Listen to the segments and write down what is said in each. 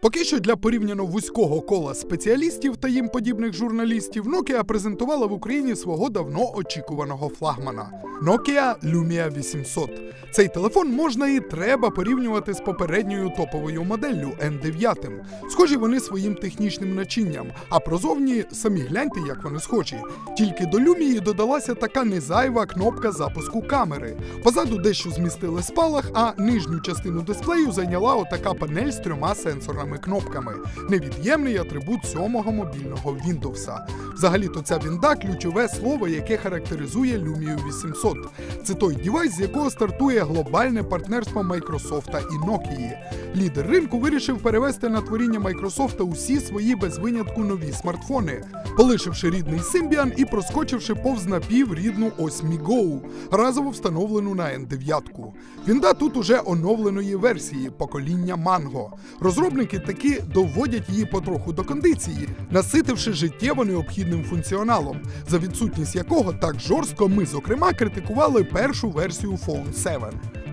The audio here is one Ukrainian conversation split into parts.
Поки що для порівняно вузького кола спеціалістів та їм подібних журналістів Nokia презентувала в Україні свого давно очікуваного флагмана Nokia Lumia 800. Цей телефон можна і треба порівнювати з попередньою топовою моделлю N9. Схожі вони своїм технічним начинням, а прозовні самі гляньте, як вони схожі. Тільки до Lumia додалася така незайва кнопка запуску камери. Позаду дещо змістили спалах, а нижню частину дисплею зайняла отака панель з трьома сенсорними кнопками. Невід'ємний атрибут сьомого мобільного Windows. Взагалі-то ця вінда ключове слово, яке характеризує Lumia 800. Це той девайс, з якого стартує глобальне партнерство Microsoft і Nokia. Лідер ринку вирішив перевести на творіння Microsoft усі свої без винятку нові смартфони, полишивши рідний Symbian і проскочивши повз напів рідну ось Mi Go, разово встановлену на N9. Вінда тут уже оновленої версії покоління Mango. Розробники таки доводять її потроху до кондиції, наситивши життєво необхідним функціоналом, за відсутність якого так жорстко ми, зокрема, критикували першу версію Phone 7.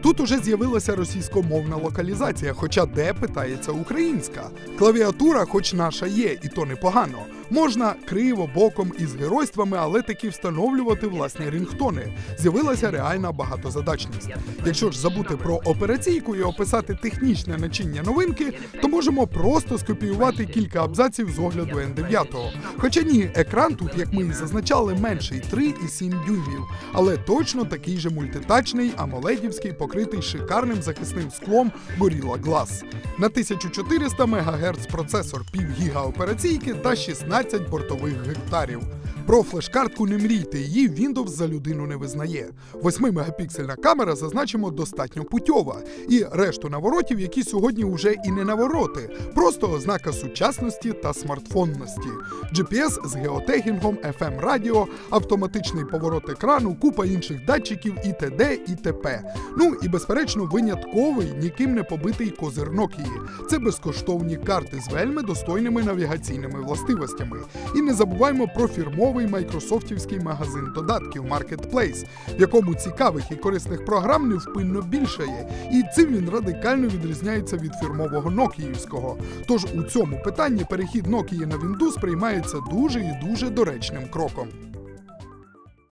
Тут уже з'явилася російськомовна локалізація, хоча де питається українська. Клавіатура, хоч наша є, і то непогано. Можна криво, боком із геройствами, але таки встановлювати власні рінгтони. З'явилася реальна багатозадачність. Якщо ж забути про операційку і описати технічне начиння новинки, то можемо просто скопіювати кілька абзаців з огляду N9. Хоча ні, екран тут, як ми і зазначали, менший 3,7 дюймів, але точно такий же мультитачний, амоледівський, покритий шикарним захисним склом Gorilla Glass. На 1400 МГц процесор, пів гіга операційки та 16 бортових гектарів. Про флеш-картку не мрійте, її Windows за людину не визнає. 8-мегапіксельна камера, зазначимо, достатньо путьова. І решту наворотів, які сьогодні вже і не навороти, просто ознака сучасності та смартфонності. GPS з геотегінгом, FM радіо, автоматичний поворот екрану, купа інших датчиків і т.д. і т.п. Ну і безперечно, винятковий, ніким не побитий козир Nokia. Це безкоштовні карти з вельми достойними навігаційними властивостями. І не забуваймо про фірмовий майкрософтівський магазин додатків Marketplace, в якому цікавих і корисних програм невпинно більшає. І цим він радикально відрізняється від фірмового Нокіївського. Тож у цьому питанні перехід Nokia на Windows сприймається дуже і дуже доречним кроком.